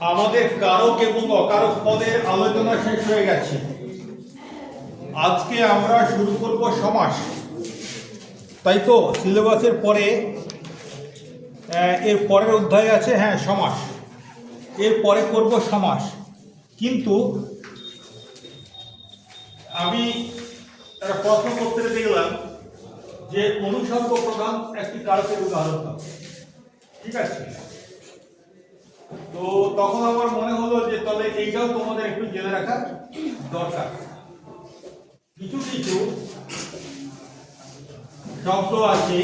আমাদের কারক এবং অকারক পদের আলোচনা শেষ হয়ে গেছে। আজকে আমরা শুরু করব সমাস। তাই তো? সিলেবাসের পরে এর পরের অধ্যায় আছে হ্যাঁ সমাস। এর পরে করব সমাস। কিন্তু আমি একটা প্রশ্ন করতে দেখলাম যে অনুসর্গ প্রধান একটি কারকের উদাহরণ ঠিক আছে? তো তখন আমার মনে হলো যে, তবে এইটাও তোমাদের একটু জেনে রাখা দরকার। কিছু কিছু শব্দ আছে।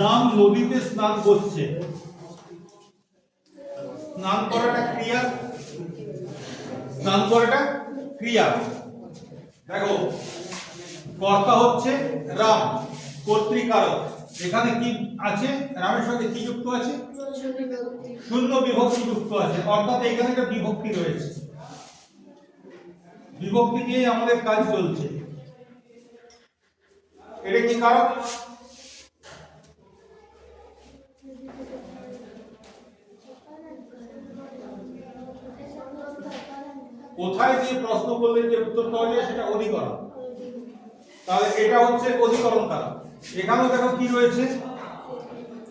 রাম নদীতে স্নান করছে। স্নান করাটা ক্রিয়া? স্নান করাটা ক্রিয়া। দেখো, কর্তা হচ্ছে রাম, কর্তৃকারক। এখানে কি আছে? রামের সঙ্গে কি যুক্ত আছে? শূন্য বিভক্তি যুক্ত আছে। অর্থাৎ এখানে একটা বিভক্তি রয়েছে। বিভক্তি দিয়ে আমাদের কাজ চলছে। এটা কি কারক কোথায় দিয়ে প্রশ্ন করলে যে উত্তর পাওয়া যায় সেটা অধিকরণ। তাহলে এটা হচ্ছে অধিকরণ কারক এখানেও দেখো কি রয়েছে?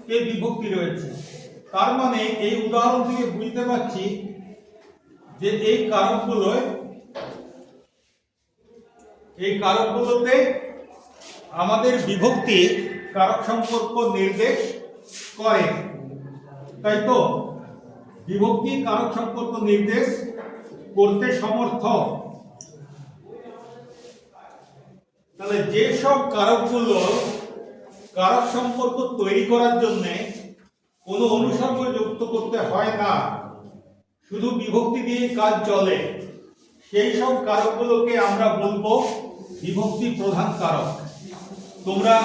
কে বিভক্তি রয়েছে। তার মানে এই উদাহরণ থেকে বুঝতে পারছি যে এই কারকগুলোয় এই কারকগুলোতে আমাদের বিভক্তি কারক সম্পর্ক নির্দেশ করে। তাই তো? বিভক্তি কারক সম্পর্ক নির্দেশ করতে সমর্থ। তাহলে যেসব কারকগুলো কারক সম্পর্ক তৈরি করার জন্য কোনো অনুসর্গ যুক্ত করতে হয় না, শুধু বিভক্তি দিয়ে কাজ চলে, সেই সব কারকগুলোকে আমরা বলব বিভক্তি প্রধান কারক। তোমরা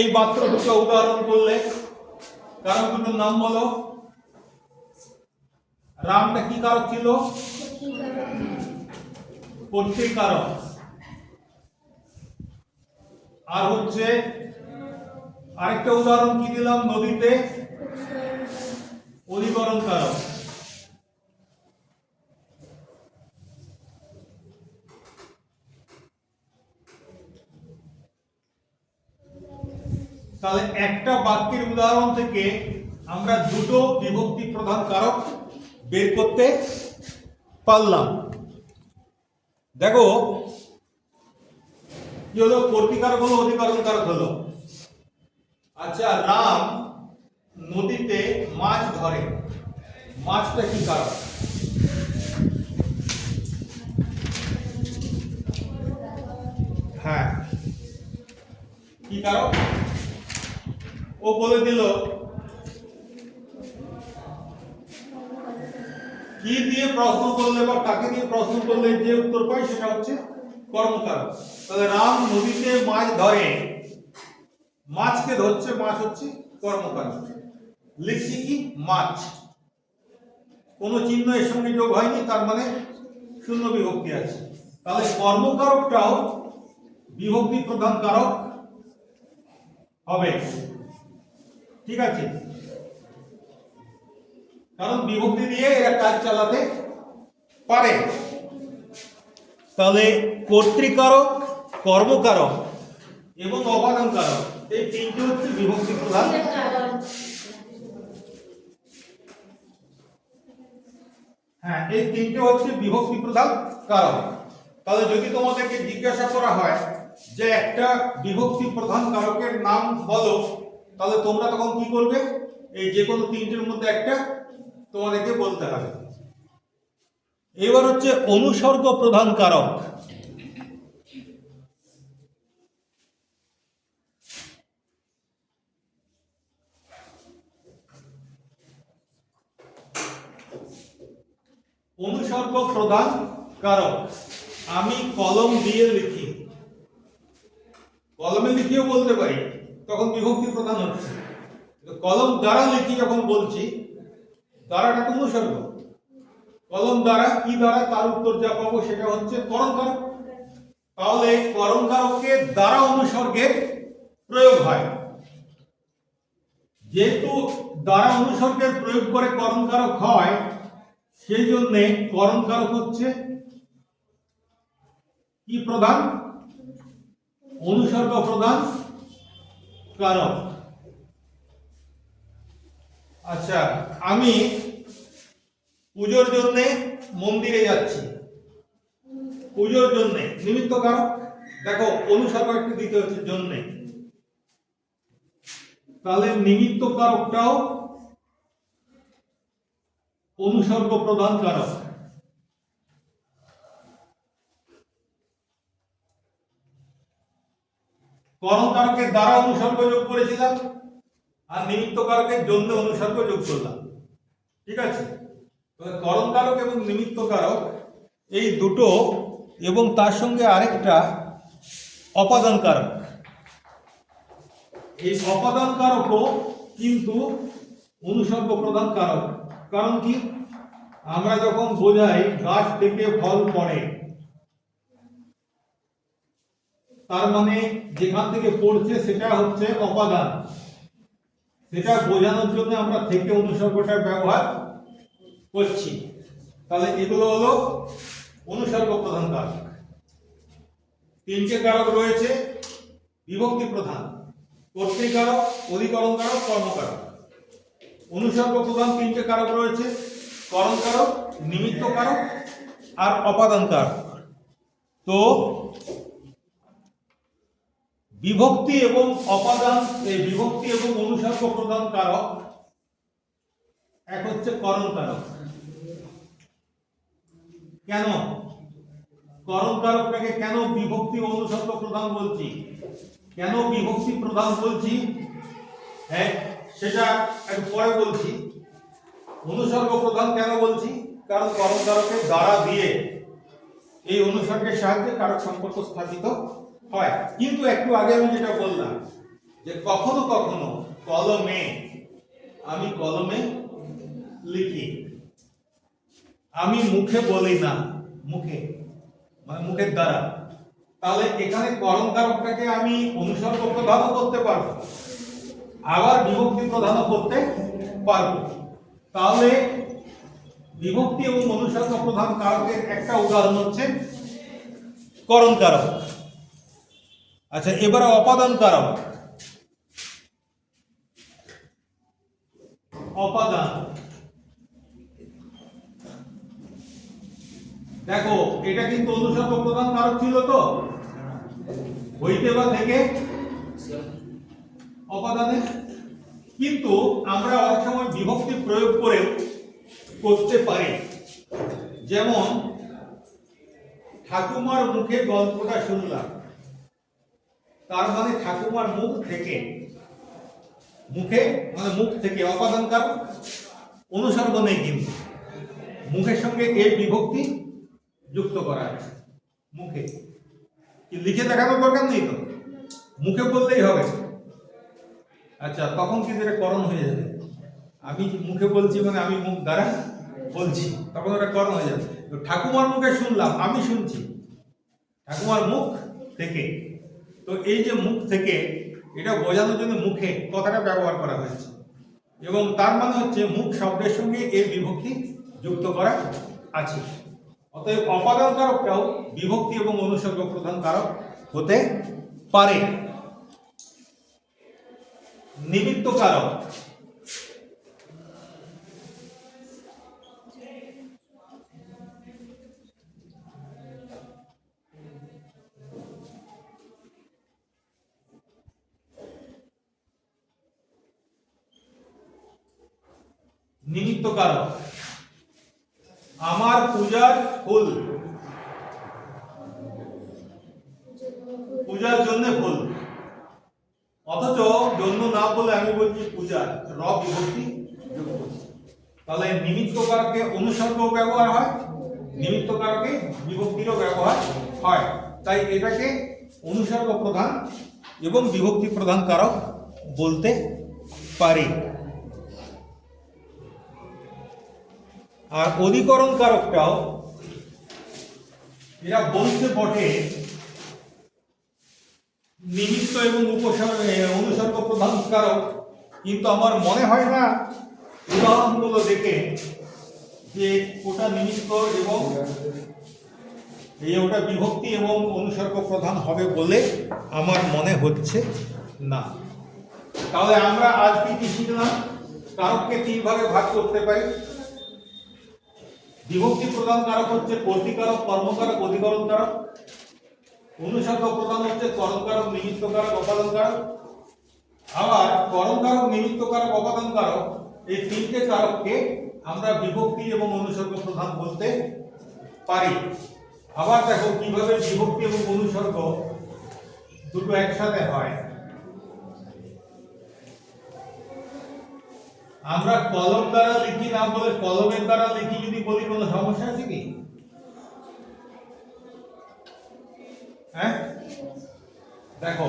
এই মাত্র দুটো উদাহরণ করলে কারক দুটোর নাম বলো। রামটা কি কারক ছিল? কর্তৃকারক আর হচ্ছে আরেকটা উদাহরণ কি দিলাম নদীতে? অধিকরণ কারক। তাহলে একটা বাক্যের উদাহরণ থেকে আমরা দুটো বিভক্তি প্রধান কারক বের করতে পারলাম। দেখো, কি হলো? কর্তিকারক হলো অধিকরণ কারক হলো। আচ্ছা রাম নদীতে মাছ ধরে। মাছটা কি কারক হ্যাঁ। কি কারক ও বলে দিল কি দিয়ে প্রশ্ন করলে বা কাকে দিয়ে প্রশ্ন করলে যে উত্তর পাই সেটা হচ্ছে কর্মকারক। তাহলে রাম নদীতে মাছ ধরে। মাছকে ধরছে, মাছ হচ্ছে কর্মকারক। লিখছি কি? মাছ। কোনো চিহ্ন এর সঙ্গে যোগ হয়নি, তার মানে শূন্য বিভক্তি আছে। তাহলে কর্মকারকটাও বিভক্তি প্রধান কারক হবে। ঠিক আছে? কারণ বিভক্তি দিয়ে এরা কাজ চালাতে পারে। তাহলে কর্তৃকারক, কর্মকারক এবং অপাদান কারক এই তিনটে হচ্ছে বিভক্তি প্রধান। হ্যাঁ এই তিনটে হচ্ছে বিভক্তি প্রধান কারক। তাহলে যদি তোমাদেরকে জিজ্ঞাসা করা হয় যে একটা বিভক্তি প্রধান কারকের নাম বলো, তাহলে তোমরা তখন কি করবে? এই যে কোনো তিনটের মধ্যে একটা তোমাদেরকে বলতে হবে। এবার হচ্ছে অনুসর্গ প্রধান কারক। অনুসর্গ প্রধান কারক। আমি কলম দিয়ে লিখি। কলমে লিখিও বলতে পারি, তখন বিভক্তি প্রধান হচ্ছে। কলম দ্বারা লিখি যখন বলছি দ্বারাটা তো অনুসর্গ কলম দ্বারা কি দ্বারা তার উত্তর যা পাবো সেটা হচ্ছে করণকারক তাহলে করণকারকের দ্বারা অনুসর্গের প্রয়োগ হয়। যেহেতু দ্বারা অনুসর্গের প্রয়োগ করে করণকারক হয়, সেই জন্যে করণকারক হচ্ছে কি প্রধান? অনুসর্গ প্রধান কারক আচ্ছা আমি পুজোর জন্য মন্দিরে যাচ্ছি। পুজোর জন্য। নিমিত্ত কারক দেখো, অনুসর্গ একটু দিতে হচ্ছে জন্যে। তাহলে নিমিত্ত কারকটাও অনুসর্গ প্রধান কারক। কর্মকারকের দ্বারা অনুসর্গ যোগ করেছিলাম। আর নিমিত্ত কারকের জন্য অনুসর্গ যোগ করলাম। ঠিক আছে? তবে করণ কারক এবং নিমিত্ত কারক, এই দুটো এবং তার সঙ্গে আরেকটা অপাদান কারক। এই অপাদান কারকও কিন্তু অনুসর্গ প্রধান কারক। কারণ কি? আমরা যখন বোঝাই গাছ থেকে ফল পড়ে, তার মানে যেখান থেকে পড়ছে সেটা হচ্ছে অপাদান। সেটা বোঝানোর জন্য আমরা থেকে অনুসর্গটা ব্যবহার করছি। তাহলে এগুলো হলো অনুসর্গ প্রধান কারক। তিনটে কারক রয়েছে, বিভক্তি প্রধান কর্তৃকারক অধিকরণ কারক কর্মকারক অনুসর্গ প্রধান তিনটে কারক রয়েছে, করণ কারক, নিমিত্ত কারক আর অপাদান কারক। তো বিভক্তি এবং অপাদান, এই বিভক্তি এবং অনুসর্গ প্রধান কারক, এক হচ্ছে করণ কারক। কেন? করণ কারকটাকে কেন বিভক্তি অনুসর্গ প্রধান বলছি? কেন বিভক্তি প্রধান বলছি? হ্যাঁ সেটা একটু পরে বলছি। অনুসর্গ প্রধান কেন বলছি? কারণ করণ কারকের দ্বারা দিয়ে এই অনুসর্গের সাহায্যে কারক সম্পর্ক স্থাপিত হয়। কিন্তু একটু আগে আমি যেটা বললাম, যে কখনো কখনো কলমে, আমি কলমে লিখি। আমি মুখে বলি না, মুখে মানে মুখের দ্বারা। তাহলে এখানে করণ কারকটাকে আমি অনুসর্গ প্রধানও করতে পারব, আবার বিভক্তি প্রধানও করতে পারব। তাহলে বিভক্তি এবং অনুসর্গ প্রধান কারকের একটা উদাহরণ হচ্ছে করণ কারক আচ্ছা এবারে অপাদান কারক। অপাদান। দেখো, এটা কিন্তু অনুসর্গ প্রধান কারক ছিল তো? হইতে বা থেকে? অপাদানে। কিন্তু আমরা অনেক সময় বিভক্তি প্রয়োগ করে করতে পারি। যেমন, ঠাকুমার মুখে গল্পটা শুনলাম। তার মানে ঠাকুমার মুখ থেকে, মুখে মানে মুখ থেকে অপাদান কারক অনুসর্গ নেই কিন্তু। মুখের সঙ্গে এ বিভক্তি যুক্ত করা আছে, মুখে। কি লিখে দেখানোর দরকার নেই তো? মুখে বললেই হবে। আচ্ছা তখন কিন্তু এটা করণ হয়ে যাবে? আমি মুখে বলছি মানে আমি মুখ দ্বারা বলছি, তখন ওটা করণ হয়ে যাবে। ঠাকুমার মুখে শুনলাম, আমি শুনছি। ঠাকুমার মুখ থেকে তো এই যে মুখ থেকে এটা বোঝানোর জন্য মুখে কথাটা ব্যবহার করা হয়েছে। এবং তার মানে হচ্ছে মুখ শব্দের সঙ্গে এই বিভক্তি যুক্ত করা আছে। অতএব অপাদান কারকটাও বিভক্তি এবং অনুসর্গ প্রধান কারক হতে পারে। নিমিত্ত কারক নিমিত্ত কারক আমার পূজার ফুল। পূজার জন্য ফুল। অথচ জন্য না বলে আমি বলছি পূজার র বিভক্তি তাহলে নিমিত্ত কারকে অনুসর্গ ব্যবহার হয়, নিমিত্ত কারকে বিভক্তিরও ব্যবহার হয়। তাই এটাকে অনুসর্গ প্রধান এবং বিভক্তি প্রধান কারক বলতে পারি। আর অধিকরণ কারকটাও এরা বলতে বটে নিমিত্ত এবং উপসর্গ অনুসর্গ প্রধান কারক কিন্তু আমার মনে হয় না উদাহরণগুলো দেখে যে ওটা নিমিত্ত এবং এই ওটা বিভক্তি এবং অনুসর্গ প্রধান হবে বলে আমার মনে হচ্ছে না। তাহলে আমরা আজকে কি শিখলাম কারককে তিন ভাগে ভাগ করতে পারি। বিভক্তি প্রধান কারক হচ্ছে কর্তিকারক কর্মকারক অধিকরণ কারক। অনুসর্গ প্রধান হচ্ছে করণকারক নিমিত্ত কারক, অপাদান কারক। আবার করণকারক নিমিত্ত কারক, অপাদান কারক, এই তিনটে কারককে আমরা বিভক্তি এবং অনুসর্গ প্রধান বলতে পারি। আবার দেখো কীভাবে বিভক্তি এবং অনুসর্গ দুটো একসাথে হয়। আমরা কলম দ্বারা লিখি না বলে কলমের দ্বারা লিখি যদি বলি, কোনো সমস্যা আছে কি? হ্যাঁ? দেখো,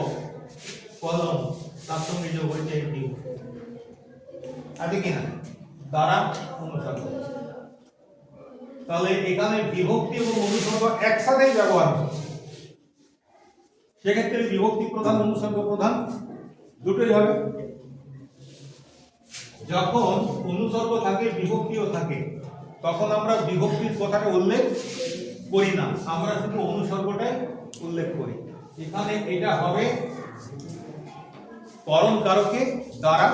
কলম তার সঙ্গে যোগ হয়েছে একটি। আছে কি না? দ্বারা অনুসর্গ তাহলে এখানে বিভক্তি এবং অনুসর্গ একসাথেই ব্যবহার হচ্ছে। সেক্ষেত্রে বিভক্তি প্রধান, অনুসর্গ প্রধান, দুটোই হবে। যখন অনুসর্গ থাকে, বিভক্তিও থাকে, তখন আমরা বিভক্তির কথাটা উল্লেখ করি না। আমরা শুধু অনুসর্গটাই উল্লেখ করি। এখানে এটা হবে করণ কারকে দ্বারা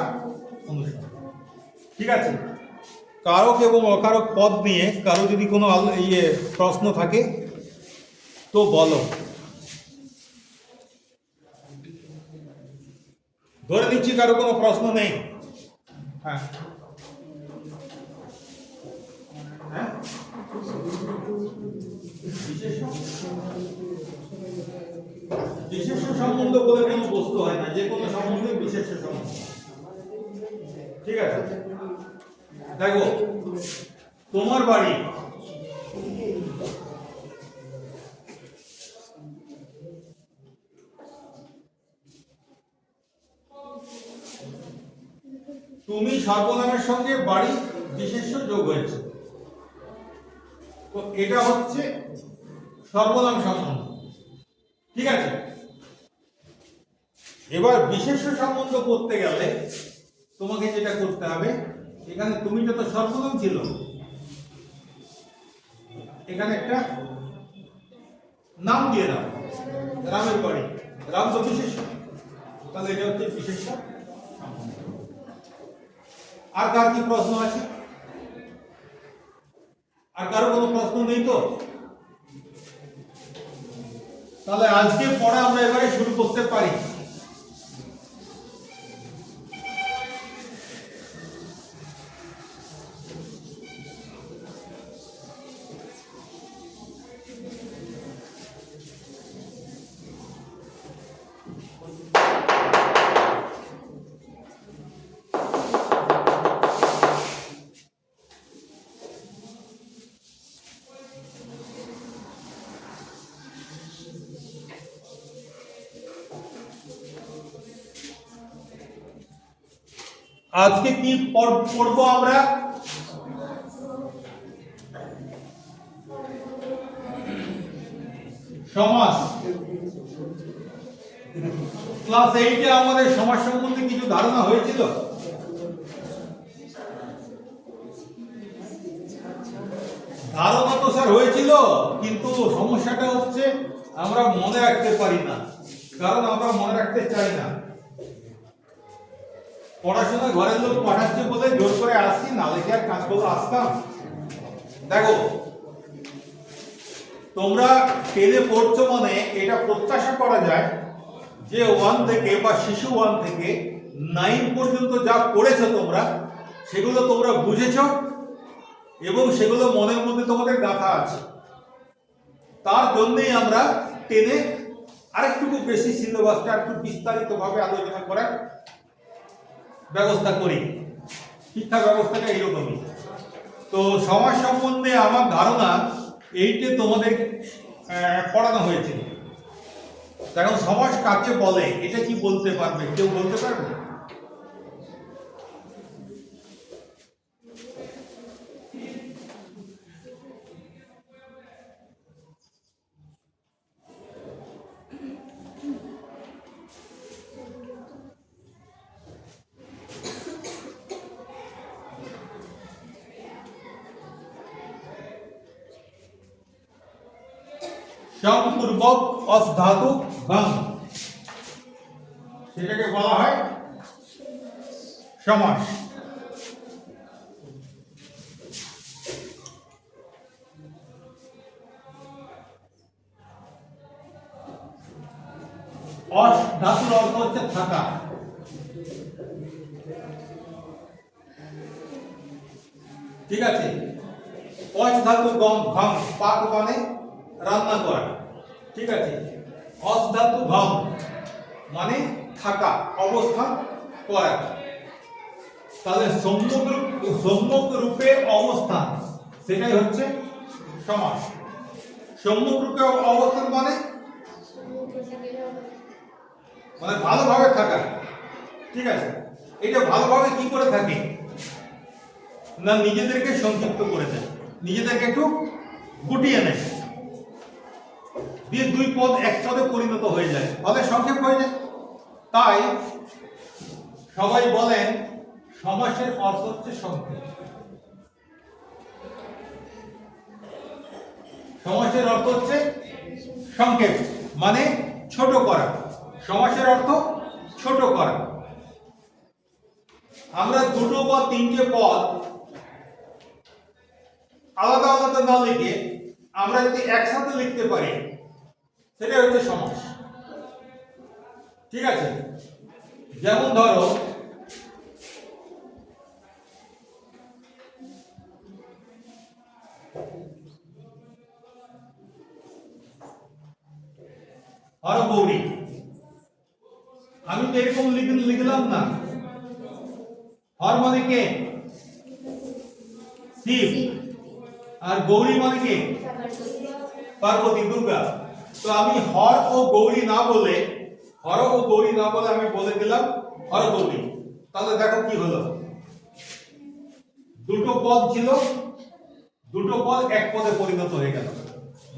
অনুসর্গ। ঠিক আছে? কারক এবং অকারক পদ নিয়ে কারও যদি কোনো ইয়ে প্রশ্ন থাকে, তো বলো। ধরে নিচ্ছি কারও কোনো প্রশ্ন নেই। হ্যাঁ। হ্যাঁ? বিশেষ্য সম্বন্ধ বলে কোনো বস্তু হয় না, যে কোনো সম্বন্ধে বিশেষ সম্বন্ধ। ঠিক আছে? দেখো, তোমার বাড়ি তুমি সর্বনামের সঙ্গে বাড়ি বিশেষ্য যোগ হয়েছে। তো এটা হচ্ছে সর্বনাম সম্বন্ধ। ঠিক আছে? এবার বিশেষ্য সম্বন্ধ করতে গেলে তোমাকে যেটা করতে হবে, এখানে তুমি যত সর্বনাম ছিল, এখানে একটা নাম দিয়ে দাও, রামের বাড়ি, রাম তো বিশেষ তাহলে এটা হচ্ছে বিশেষ আর কার কি প্রশ্ন আছে? আর কারও কোনো প্রশ্ন নেই তো? তাহলে আজকে পড়া আমরা এবারে শুরু করতে পারি। আজকে কি পড়ব আমরা? সমাস ক্লাস এইটে আমাদের সমাজ সম্বন্ধে কিছু ধারণা হয়েছিল? ধারণা তো স্যার হয়েছিল, কিন্তু সমস্যাটা হচ্ছে আমরা মনে রাখতে পারি না। কারণ আমরা মনে রাখতে চাই না। পড়াশোনা ঘরের লোক পাঠাচ্ছে বলে জোর করে আসছি না লেখে আর কাজ করতে আসতাম। দেখো, তোমরা টেনে পড়ছো মানে এটা প্রত্যাশা করা যায় যে ওয়ান থেকে বা শিশু ওয়ান থেকে নাইন পর্যন্ত যা পড়েছো তোমরা, সেগুলো তোমরা বুঝেছ এবং সেগুলো মনের মধ্যে তোমাদের গাথা আছে। তার জন্যেই আমরা টেনে আরেকটুকু বেশি সিলেবাসটা একটু বিস্তারিতভাবে আলোচনা করার ব্যবস্থা করি। শিক্ষা ব্যবস্থাটা এইরকমই। তো সমাজ সম্বন্ধে আমার ধারণা, এইটে তোমাদের পড়ানো হয়েছে। এখন সমাজ কাকে বলে? এটা কি বলতে পারবে? কেউ বলতে পারবে? অধাতু ভং সেটাকে বলা হয় সমাস অস ধাতুর অর্থ হচ্ছে থাকা। ঠিক আছে? অস ধাতু গম ঘম পাক মানে রান্না করা। ঠিক আছে? অস ধাতু ঘম মানে থাকা, অবস্থান করা। তাহলে সম্যক রূপে অবস্থান, সেটাই হচ্ছে সমাস। সম্যক রূপে অবস্থান মানে? মানে ভালোভাবে থাকা। ঠিক আছে? এটা ভালোভাবে কি করে থাকে? না নিজেদেরকে সংক্ষিপ্ত করে দেয়। নিজেদেরকে একটু গুটিয়ে নেয়। দিয়ে দুই পদ এক পদে পরিণত হয়ে যায়। ফলে সংক্ষেপ হয়ে যায় তাই সবাই বলেন, সমাসের অর্থ হচ্ছে সংক্ষেপ। সমাসের অর্থ হচ্ছে সংক্ষেপ মানে ছোট করা। সমাসের অর্থ ছোট করা। আমরা দুটো বা তিনটে পদ আলাদা আলাদা না লিখে আমরা যদি একসাথে লিখতে পারি সেটা হচ্ছে সমাস। ঠিক আছে? যেমন ধরো হর গৌরী আমি তো এরকম লিখ- লিখলাম না। হর মানে কে? শিব। আর গৌরী মানে কে? পার্বতী, দুর্গা। তো আমি হর ও গৌরী না বলে, হর ও গৌরী না বলে আমি বলে দিলাম হর গৌরী। তাহলে দেখো কি হলো। দুটো পদ ছিল, দুটো পদ এক পদে পরিণত হয়ে গেল।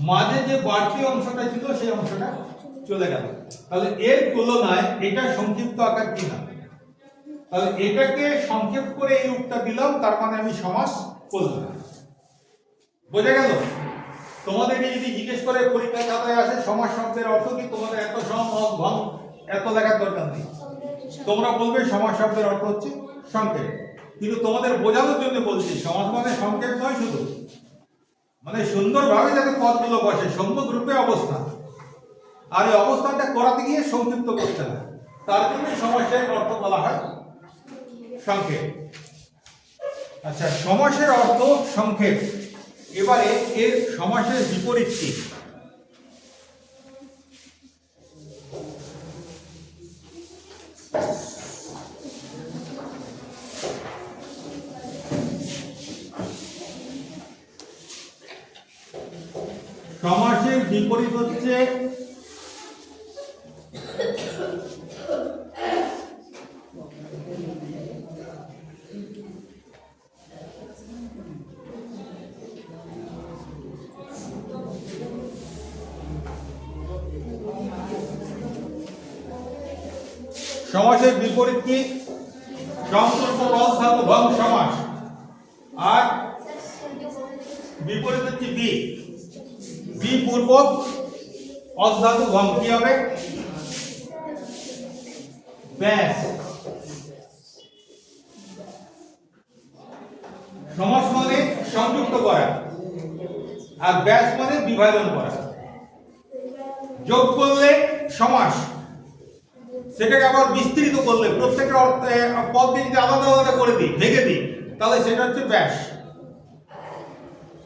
মাঝে যে বাড়তি অংশটা ছিল, সেই অংশটা চলে গেল। তাহলে এর তুলনায় এটা সংক্ষিপ্ত আকার কি না? তাহলে এটাকে সংক্ষেপ করে এই রূপটা দিলাম, তার মানে আমি সমাস করলাম। বোঝা গেল? তোমাদেরকে যদি জিজ্ঞেস করে পরীক্ষা খাতায় আসে সমাজ শব্দের অর্থ কি? তোমাদের এত সম এত লেখার দরকার নেই। তোমরা বলবে সমাজ শব্দের অর্থ হচ্ছে সংক্ষেপ। কিন্তু তোমাদের বোঝানোর জন্য বলছি, সমাজ মানে সংক্ষেপ নয় শুধু। মানে সুন্দরভাবে যাতে পদগুলো বসে সম্যক রূপে অবস্থান। আর এই অবস্থানটা করাতে গিয়ে সংক্ষিপ্ত করতে হয়। তার জন্য সমাসের অর্থ বলা হয় সংক্ষেপ। আচ্ছা সমাসের অর্থ সংক্ষেপ। এবারে এর সমাসের বিপরীত কি? সমাসের বিপরীত হচ্ছে সমাসের বিপরীত কি? সংকল্প ধাতু ভং সমাস। আর বিপরীত হচ্ছে বি বি পূর্বক অধাতু ভং কি হবে। ব্যাস। সমাস মানে সংযুক্ত করা আর ব্যাস মানে বিভাজন করা। যোগ করলে সমাস। সেটাকে আবার বিস্তৃত করলে, প্রত্যেকের অর্থে পদকে যদি আলাদা আলাদা করে দিই, ভেঙে দিই, তাহলে সেটা হচ্ছে ব্যাস।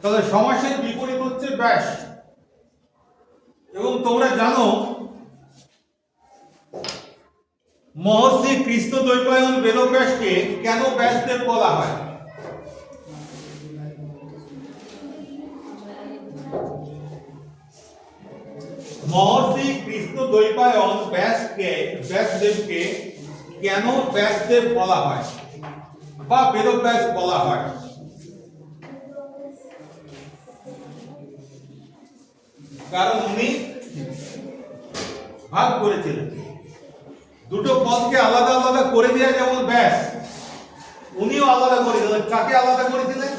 তাহলে সমাসের বিপরীত হচ্ছে ব্যাস। এবং তোমরা জানো, মহর্ষি কৃষ্ণ দ্বৈপায়ন বেদব্যাসকে কেন ব্যাসদেব বলা হয়? মহর্ষি কৃষ্ণ দ্বৈপায়ন ব্যাসকে, ব্যাসদেবকে কেন ব্যাসদেব বলা হয় বা বেদব্যাস বলা হয়? কারণ উনি ভাগ করেছিলেন। দুটো পদকে আলাদা আলাদা করে দেওয়া যেমন ব্যাস, উনিও আলাদা করে দিলেন। কাকে আলাদা করেছিলেন?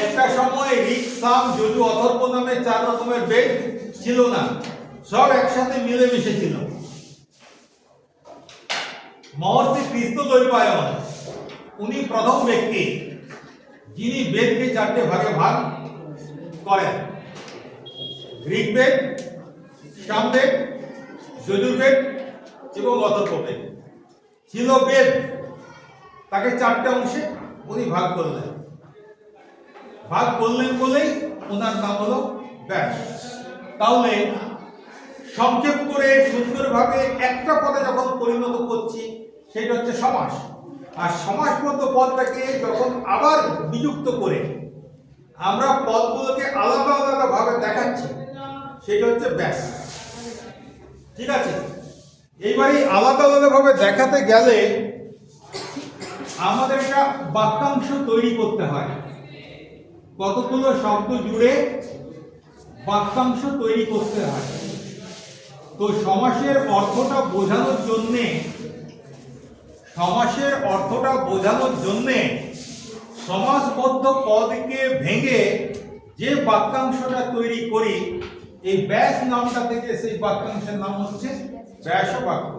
একটা সময় রিক, সাম যজু অথর্ব নামে চার রকমের বেদ ছিল না, সব একসাথে মিলে মিশে ছিল। মহর্ষি কৃষ্ণ দ্বৈপায়ন উনি প্রথম ব্যক্তি, যিনি বেদকে চারটে ভাগে ভাগ করেন। ঋগ্বেদ সামবেদ যজুর্বেদ এবং অথর্ববেদ ছিল বেদ, তাকে চারটে অংশে উনি ভাগ করলেন। ভাগ করলেন বলেই ওনার নাম হলো ব্যাস। তাহলে সংক্ষেপ করে সুন্দরভাবে একটা পদে যখন পরিণত করছি, সেটা হচ্ছে সমাস। আর সমাসবদ্ধ পদটাকে যখন আবার বিযুক্ত করে আমরা পদগুলোকে আলাদা আলাদা ভাবে দেখাচ্ছি। সেটা হচ্ছে ব্যাস। ঠিক আছে? এইবারে আলাদা আলাদা ভাবে দেখাতে গেলে আমাদের একটা বাক্যাংশ তৈরি করতে হয়। কতগুলো শব্দ জুড়ে বাক্যাংশ তৈরি করতে হয়। তো সমাসের অর্থটা বোঝানোর জন্যে, সমাসের অর্থটা বোঝানোর জন্যে সমাসবদ্ধ পদকে ভেঙে যে বাক্যাংশটা তৈরি করি, এই ব্যাস নামটা থেকে সেই বাক্যাংশের নাম হচ্ছে ব্যাস বাক্য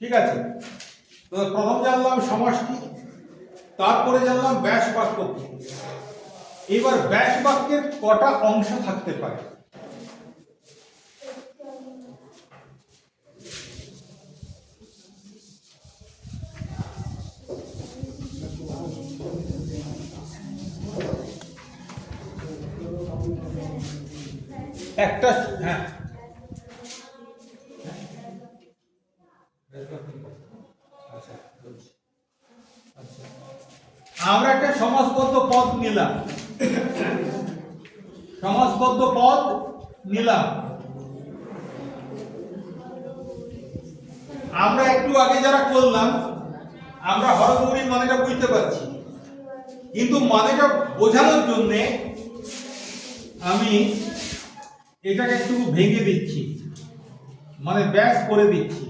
ঠিক আছে? তো প্রথম জানলাম সমাজ কি তারপরে জানলাম ব্যাস বাক্য এবার ব্যাস বাক্যের কটা অংশ থাকতে পারে? একটা হ্যাঁ। আচ্ছা। আমরা একটা সমাজবদ্ধ পদ নিলাম। সমাজবদ্ধ পদ নিলাম। আমরা একটু আগে যারা করলাম, আমরা হরগৌরীর মানেটা বুঝতে পারছি। কিন্তু মানেটা বোঝানোর জন্যে আমি এটাকে একটু ভেঙে দিচ্ছি। মানে ব্যাস করে দিচ্ছি।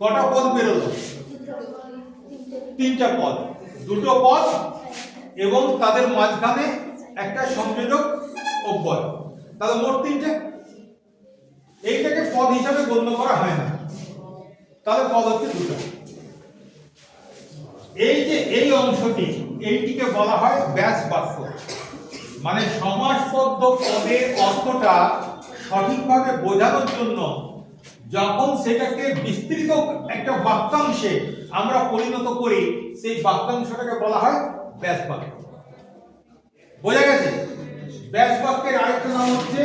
কটা পদ বেরোলো? তিনটা পদ। দুটো পদ এবং তাদের মাঝখানে একটা সংযোজক অব্যয়। তাহলে মোট তিনটে? এইটাকে পদ হিসাবে গণ্য করা হয় না। তাহলে পদ হচ্ছে দুটো। এই যে এই অংশটি, এইটিকে বলা হয় ব্যাস বাক্য। মানে সমাসবদ্ধ পদের অর্থটা সঠিকভাবে বোঝানোর জন্য যখন সেটাকে বিস্তৃত একটা বাক্যাংশে আমরা পরিণত করি, সেই বাক্যাংশটাকে বলা হয় ব্যাস বাক্য। বোঝা গেছে? ব্যাস বাক্যের আরেকটা নাম হচ্ছে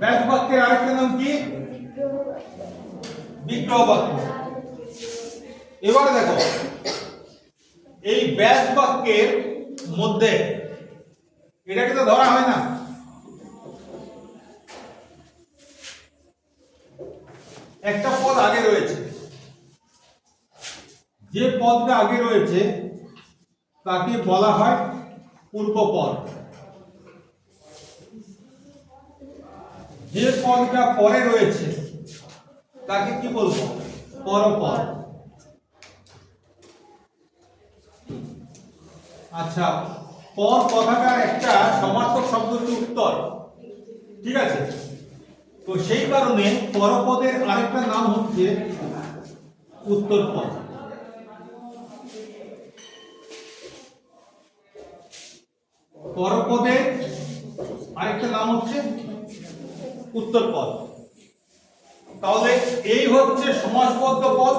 ব্যাস বাক্যের আরেকটা নাম কি? বিগ্রহ বাক্য এবার দেখো, এই ব্যাস বাক্যের মধ্যে, এটাকে তো ধরা হয় না। একটা পদ আগে রয়েছে। যে পদটা আগে রয়েছে, তাকে বলা হয় পূর্ব যে পদটা পরে রয়েছে, তাকে কি বলব? পরপদ আচ্ছা পর কথাটার একটা সমার্থক শব্দ হচ্ছে উত্তর। ঠিক আছে? তো সেই কারণে পরপদের আরেকটা নাম হচ্ছে উত্তর পদ পরপদের আরেকটা নাম হচ্ছে উত্তর পদ তাহলে এই হচ্ছে সমাসবদ্ধ পদ।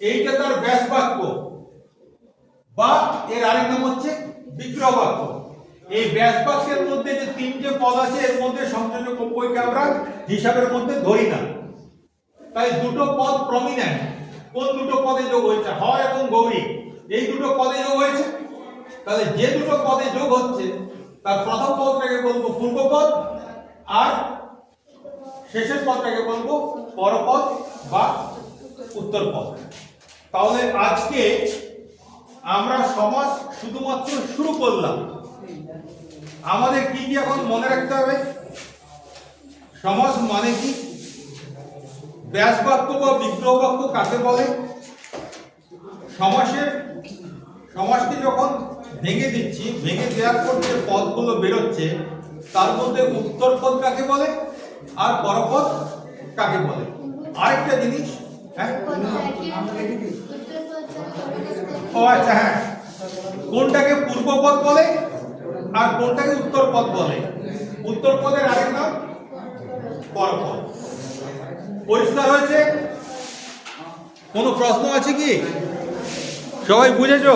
এইটা তার ব্যাস বাক্য। বা এর আরেক নাম হচ্ছে বিগ্রহ বাক্য। এই ব্যাস বাক্যের মধ্যে যে তিনটে পদ আছে, এর মধ্যে সংযোজক অব্যয়কে আমরা হিসাবের মধ্যে ধরি না। তাই দুটো পদ প্রমিনেন্ট কোন দুটো পদে যোগ হয়েছে? হয় এবং গৌরী। এই দুটো পদে যোগ হয়েছে? তাহলে যে দুটো পদে যোগ হচ্ছে, তার প্রথম পদটাকে বলব পূর্বপদ আর শেষের পদটাকে বলব? পরপদ বা উত্তরপদ। তাহলে আজকে আমরা সমাজ শুধুমাত্র শুরু করলাম। আমাদের কি কি এখন মনে রাখতে হবে? সমাজ মানে কি? ব্যাস বাক্য বা বিগ্রহ বাক্য কাকে বলে? সমাসের সমাজকে যখন ভেঙে দিচ্ছি, ভেঙে দেওয়ার পর যে পদগুলো বেরোচ্ছে তার মধ্যে উত্তর পদ কাকে বলে? আর পরপদ কাকে বলে? আরেকটা জিনিস হ্যাঁ? আচ্ছা হ্যাঁ। কোনটাকে পূর্বপদ বলে আর কোনটাকে উত্তর পদ বলে? উত্তর পদের আরেক নাম পরপদ পরিষ্কার হয়েছে? কোনো প্রশ্ন আছে কি? সবাই বুঝেছ?